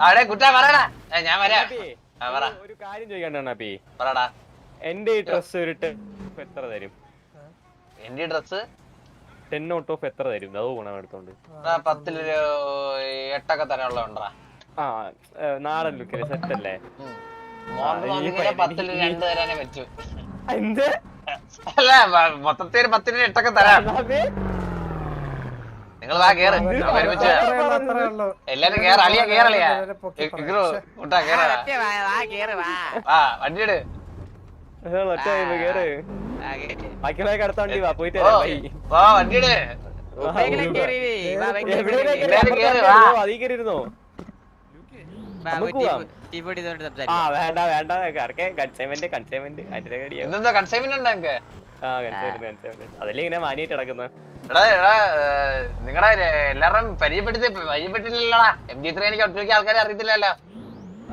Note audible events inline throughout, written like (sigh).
അവിടെ കുട്ടാ പറയടാ. ഞാൻ വരാം. ആ, പറ. ഒരു- കാര്യം ചോദിക്കണ്ടാണ് അപ്പി പറടാ. എന്റെ ഈ ഡ്രസ് ഒരു എത്ര തരും? എന്റെ ഡ്രസ് ടെൻ ഔട്ട് ഓഫ് എത്ര തരും? അത് ഗുണം എടുത്തോണ്ട്. പത്തിലൊരു എട്ടൊക്കെ തരാനുള്ളതുണ്ടാ ആ ഏ, നാടൻ ലുക്കിൽ സെറ്റ് അല്ലേ? മോഹൻ ഈ നോക്കിയാൽ പയ്യൻ- പത്തിൽ രണ്ട് തരാനേ പറ്റൂ. എന്ത്? അല്ല മ- മൊത്തത്തിൽ ഒരു പത്തിന് എട്ടൊക്കെ തരാം. നിങ്ങൾ വാ കേറ്. ഒരുമിച്ച്. എല്ലാരും കേറ. അളിയ കേറളിയാ എല്ലാവരും പൊക്കി പറ. ഇഗ്രു കൂട്ടാ കേറ. ആ വണ്ടി ഇട് ഏ, ഒറ്റ കയ്യിൽ കേറ്. ബാക്കിയുള്ളതൊക്കെ അടുത്ത വണ്ടി വാ പോയിട്ട് വാ വണ്ടി വാ. വേണ്ട കൺസൈൻമെന്റ് കൺസൈൻമെന്റ് അതിന്റെ ഇങ്ങനെ മാനിയായിട്ട് കിടക്കുന്നത് എടാ എല്ലാരും എല്ലാവരും പരിചയപ്പെടുത്തി പരിചയപ്പെട്ടില്ലല്ലോടാ? എം ജി ത്രീ എനിക്ക് ഒട്ടുമിക്ക ആൾക്കാരെ അറിയത്തില്ലല്ലോ.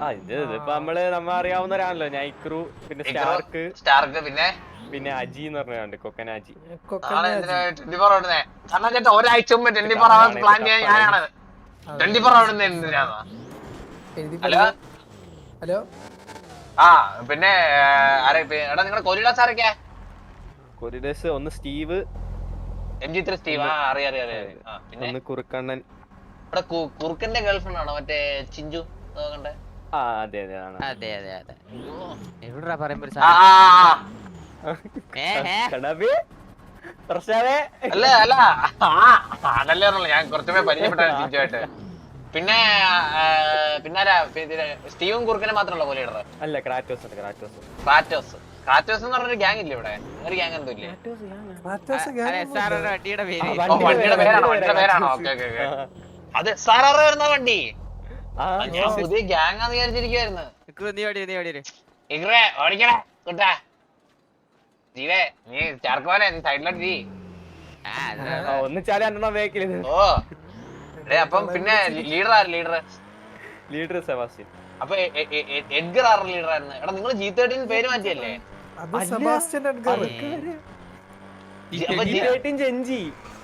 ആ ഇത് ഇതിപ്പോ നമ്മൾ നമ്മ അറിയാവുന്നവരാണല്ലോ. നൈക്രു പിന്നെ സ്റ്റാർക്ക് സ്റ്റാർക്ക് പിന്നെ? പിന്നെ അജി എന്ന് പറഞ്ഞാണ്ട് കൊക്കനാജി കൊക്കൻ രാജി. ട്വന്റി ഫോർ ഓടുന്നേ? കാരണം ചേട്ടാ ഒരാഴ്ച മുമ്പ് ട്വന്റി ഫോർ അവേഴ്സ് പ്ലാൻ ചെയ്യാൻ ഞാനാണ് ട്വന്റി ഫോർ ഓടുന്നത് എന്തിനാണ് ഹലോ? ഹലോ? ആ പിന്നെ ആരെ എടാ നിങ്ങളുടെ കൊരിഡാസ് ആരൊക്കെയാ? കൊരിഡേഴ്സ് ഒന്ന് Steve M G three Steve ആ അറിയാം അറിയാം പിന്നെ കുറുക്കണ്ണൻ. ഇവിടെ കുറുക്കന്റെ ഗേൾഫ്രണ്ട് ആണോ മറ്റേ ചിഞ്ചു? നോക്കണ്ടേ ആ അതെ അതെ ആണ് അതെ അതെ അതെ. എവിടാ പറയുമ്പോ അല്ല അല്ല. ആ അതല്ലേ ഞാൻ കുറച്ചുമേ പരിചയപ്പെട്ടാണ് ചിഞ്ചുമായിട്ട് പിന്നെ പിന്നെ സ്റ്റീവും കുറുക്കനെ മാത്രമല്ല പോലെ ഇടറ് അല്ല ക്രാറ്റോസ് ക്രാറ്റോസ്. ക്രാറ്റോസ്. ക്രാറ്റോസ് എന്ന് പറഞ്ഞൊരു ഗ്യാങ് ഇല്ലേ ഇവിടെ? ഒരു ഗ്യാങ് എന്തോ ഇല്ലേ? വണ്ടിയുടെ പേരാണോ? വണ്ടിയുടെ പേരാണോ? പേരാ. ഓക്കെ ഓക്കെ ഓക്കെ അത് സാറാറ് വരുന്ന വണ്ടി? ഞാൻ പുതിയ ഗ്യാങ് ആന്ന് വിചാരിച്ചിരിക്കുവായിരുന്നു. ഇഗ്രേ ഓടിക്കണേ കുട്ടാ. ജീവേ നീ ചാർക്കോലെ നീ സൈഡിലോട്ട് ജീ ഓ. അപ്പം പിന്നെ ലീഡർ ആര് ലീഡർ ലീഡർ സെബാസ്റ്റ്യൻ. അപ്പൊ എഡ്ഗർ ആറ് ലീഡർ ആയിരുന്നു എടാ നിങ്ങൾ ജി തേർട്ടീൻ പേര് മാറ്റിയല്ലേ?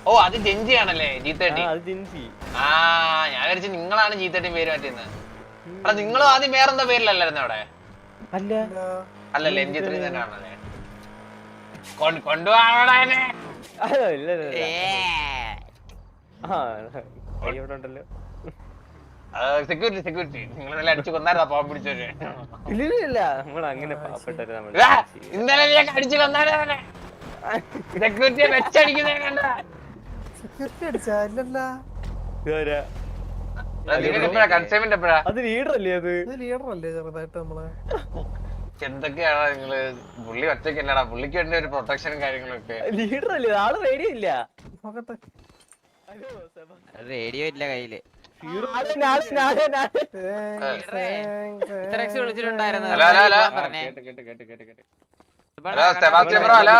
ഓ അത് ജെഞ്ചി ആണല്ലേ ജി ആ അത് ജെഞ്ചി ആ ഞാൻ വിചാരിച്ചു നിങ്ങളാണ് ജി തേർട്ടീൻ പേര് മാറ്റിയെന്ന് എടാ നിങ്ങളും ആദ്യം വേറെന്താ പേരിലല്ലായിരുന്നു അവിടെ? അല്ല. അല്ലല്ലേ എം ജി ത്രീ തന്നെ ആണല്ലേ കൊണ്ടുപോകാണോടാ സെക്യൂരിറ്റി സെക്യൂരിറ്റി നിങ്ങൾ നല്ല അടിച്ചു കൊന്നാരാ പാവം പിടിച്ചവര്? ഇല്ല നമ്മൾ അങ്ങനെ പാവപ്പെട്ടവര് നമ്മൾ ആ, ഇന്നലെ നീ അടിച്ചു കൊന്നാരാ സെക്യൂരിറ്റിയെ വെച്ചടിക്കുന്നേ കണ്ട. സെക്യൂരിറ്റി അടിച്ചാ ഇല്ലല്ല ഇതുവരെ. നിങ്ങൾക്ക് എപ്പോഴാ? കൺസൈൻമെന്റ് എപ്പോഴാ? അത് ലീഡർ അല്ലേ അത്? ലീഡർ അല്ലേ ചെറുതായിട്ട് നമ്മളെ. എന്തൊക്കെയാണ് നിങ്ങൾ? പുള്ളി ഒറ്റയ്ക്കല്ലടാ പുള്ളിക്ക് വേണ്ടി ഒരു പ്രൊട്ടക്ഷനും കാര്യങ്ങളൊക്കെ ലീഡർ അല്ലേ? ആൾ റേഡിയോ ഇല്ല. നോക്കട്ടെ. റേഡിയോ ഇല്ല കയ്യിൽ. വിളിച്ചിട്ടുണ്ടായിരുന്നു. പറഞ്ഞേ. കേട്ട് കേട്ട് കേട്ട് കേട്ട് കേട്ട്. Hello, Sebastian bro, hello.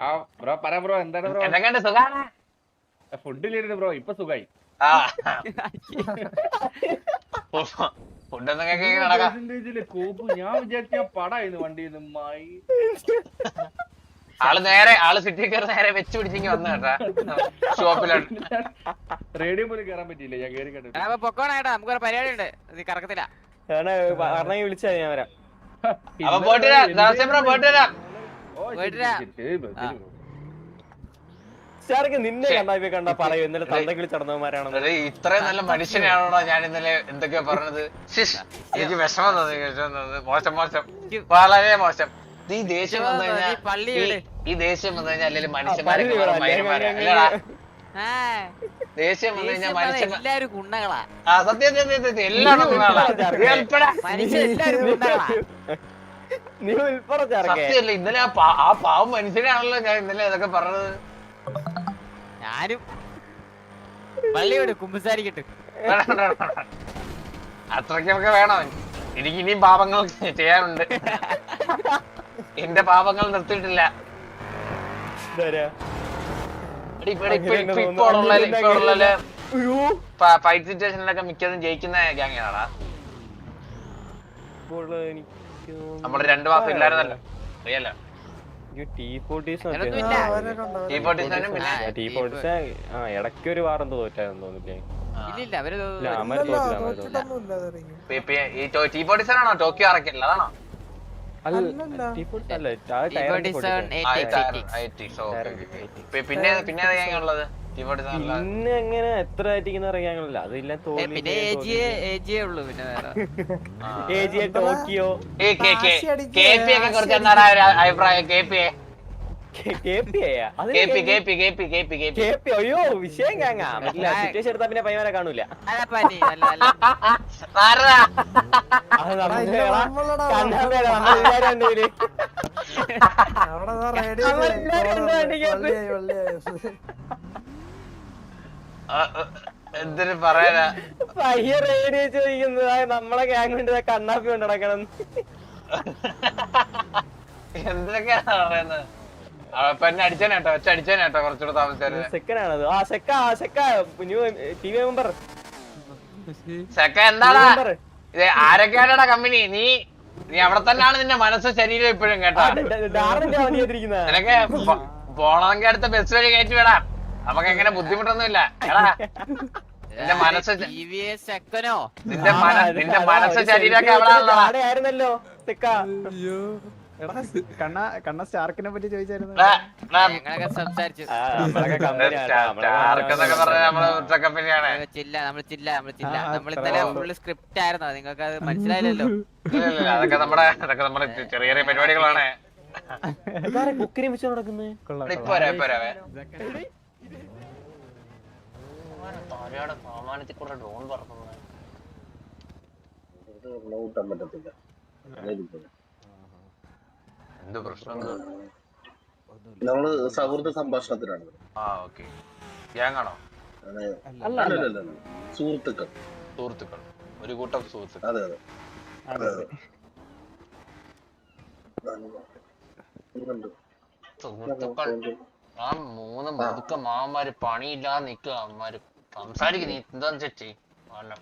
ആ ബ്രോ പറ ബ്രോ എന്താണ് ബ്രോ? എന്തൊക്കെയുണ്ട്? സുഖാണ്? ഫുഡിലിരുന്ന് ബ്രോ. ഇപ്പൊ സുഖായി. ആ. ഫുഡൊന്നും കേൾക്കി നടക്കാം പെർസെന്റേജിൽ കോപ്പ്. ഞാൻ വിചാരിച്ച ഞാൻ പടായിരുന്നു വണ്ടിയിൽ നിന്ന്. മായി ആൾ നേരെ ആൾ സിറ്റി കയറി നേരെ വെച്ച് പിടിച്ചെങ്കിൽ വന്നു കേട്ടാ. ഷോപ്പിലാണ്. റേഡിയോ പോലും കയറാൻ പറ്റിയില്ല ഞാൻ കയറി കണ്ടു അപ്പൊ പൊക്കോണേട്ടാ നമുക്കൊരു പരിപാടി ഉണ്ട് നീ കറക്കത്തില്ല. പറഞ്ഞെങ്കിൽ വിളിച്ചാ ഞാൻ വരാം. അപ്പൊ പോയിട്ട് വരാം. ദാസേ ബ്രോ പോയിട്ട് വരാം. പോയിട്ട് വരാം. നിന്നെ ശരി. കണ്ടാ ഇപ്പൊ കണ്ടാ പറയൂ. ഇന്നലെ തന്ത കിളി ചടന്നവന്മാരാണെന്ന് എടേ, ഇത്രയും നല്ല മനുഷ്യനാണോ ഞാൻ ഇന്നലെ എന്തൊക്കെയാ പറഞ്ഞത്. എനിക്ക് വിഷമം തോന്നി മോശം മോശം. വളരെ മോശം. ഈ ദേഷ്യം വന്നു കഴിഞ്ഞാൽ. ഈ ദേഷ്യം വന്നു കഴിഞ്ഞാൽ അല്ലെങ്കിൽ മനുഷ്യന്മാരെ ദേഷ്യം വന്നു കഴിഞ്ഞാൽ മനുഷ്യന്മാർ എല്ലാരും കുണ്ണകളാ ആ സത്യം സത്യം എല്ലാവരും സത്യമല്ല ഇന്നലെ ആ പാവം മനുഷ്യനാണല്ലോ ഞാൻ ഇന്നലെ ഇതൊക്കെ പറഞ്ഞത്. ഞാനും പള്ളി കുമ്പസാരിക്കട്ടെ. അത്രയ്ക്കൊക്കെ വേണം. എനിക്ക് ഇനിയും പാപങ്ങൾ ചെയ്യാനുണ്ട്. (laughs) എന്റെ പാപങ്ങൾ നിർത്തിയിട്ടില്ല. ഫൈറ്റ് സിറ്റുവേഷനിലൊക്കെ മിക്കതും ജയിക്കുന്ന ഗ്യാങ് ആണാ എനിക്ക് തോന്നുന്നു- നമ്മൾ രണ്ടു മാസം ഇല്ലായിരുന്നല്ലോ. അറിയാലോ? ഇടയ്ക്ക് ഒരു വാറെന്തോ തോറ്റായിരുന്നു തോന്നില്ലേ ടോക്കിയോ അറക്കില്ല അതാണോ പിന്നെ പിന്നെ ഉള്ളത് പിന്നെ എങ്ങനെ എത്ര ആയിട്ടിരിക്കുന്ന അറിയാങ്ങളില്ല അതില്ല ഏജിയ (laughs) ടോക്കിയോ. അഭിപ്രായം? കെ പി പി അയ്യോ വിഷയം കാങ്ങാ. സിറ്റുവേഷൻ എടുത്താ പിന്നെ പയ്യനെ കാണൂല. (laughs) (laughs) ആ, പറയാനാ? പയ്യ റേഡിയോ ചോദിക്കുന്നത്. നമ്മളെ ഗ്യാങ് കൊണ്ട് കണ്ണാപ്പി കൊണ്ട് നടക്കണം. എന്തൊക്കെയാണ് പറയുന്നത് എന്നെ അടിച്ചേനേട്ടോ ഒച്ച അടിച്ചേനേട്ടോ കുറച്ചുകൂടെ താമസിച്ചാൽ. സെക്കനാണത്. ആ സെക്ക ആ സെക്ക. New T V member. സെക്ക എന്താടാ? ഇത് ആരൊക്കെയാണടാ കമ്പനി? നീ നീ അവിടെ തന്നെയാണ് നിന്റെ മനസ്സ് ശരീരം ഇപ്പോഴും കേട്ടോക്കെ നിനക്ക് പോണമെങ്കിൽ അടുത്ത ബസ് വഴി കയറ്റി വിടാം. നമുക്ക് എങ്ങനെ ബുദ്ധിമുട്ടൊന്നുമില്ല. എടാ (laughs) നിന്റെ മനസ്സ് നിന്റെ മന നിന്റെ മനസ്സ് ശരീരമൊക്കെ അവിടെ. ആയിരുന്നല്ലോ കണ്ണ കണ്ണ സ്റ്റാർക്കിനെ പറ്റി ചോദിച്ചായിരുന്നു. ചില്ല നമ്മൾ ചില്ല നമ്മൾ ചില്ല. നമ്മൾ അത്രേ ഇന്നലെ ഫുള്ള് സ്ക്രിപ്റ്റ് ആയിരുന്നോ. നിങ്ങൾക്ക് അത് മനസ്സിലായില്ലല്ലോ. അതൊക്കെ നമ്മുടെ അതൊക്കെ നമ്മുടെ ചെറിയ ചെറിയ പരിപാടികളാണ്. കുക്കിനെ വെച്ച് നടക്കുന്നത് സാമാനത്തിൽ കൂടെ ഡ്രോൺ പറക്കുന്നത് എന്ത് പ്രശ്നം? നമ്മൾ സൗഹൃദ സംഭാഷണത്തിലാണ്. ആ ഓക്കെ. ഗ്യാങ്ങാണോ. സുഹൃത്തുക്കൾ. സുഹൃത്തുക്കൾ. ഒരു കൂട്ടം സുഹൃത്തുക്കൾ. അതെ അതെ. സുഹൃത്തുക്കൾ. ആ മൂന്ന് മുതുക്ക മാമാര് പണിയില്ലാതെ നിക്കുക അമ്മമാര് സംസാരിക്കും നീ. എന്താന്ന് ചേച്ചി? അല്ല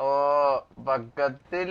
ഓ പക്കത്തിൽ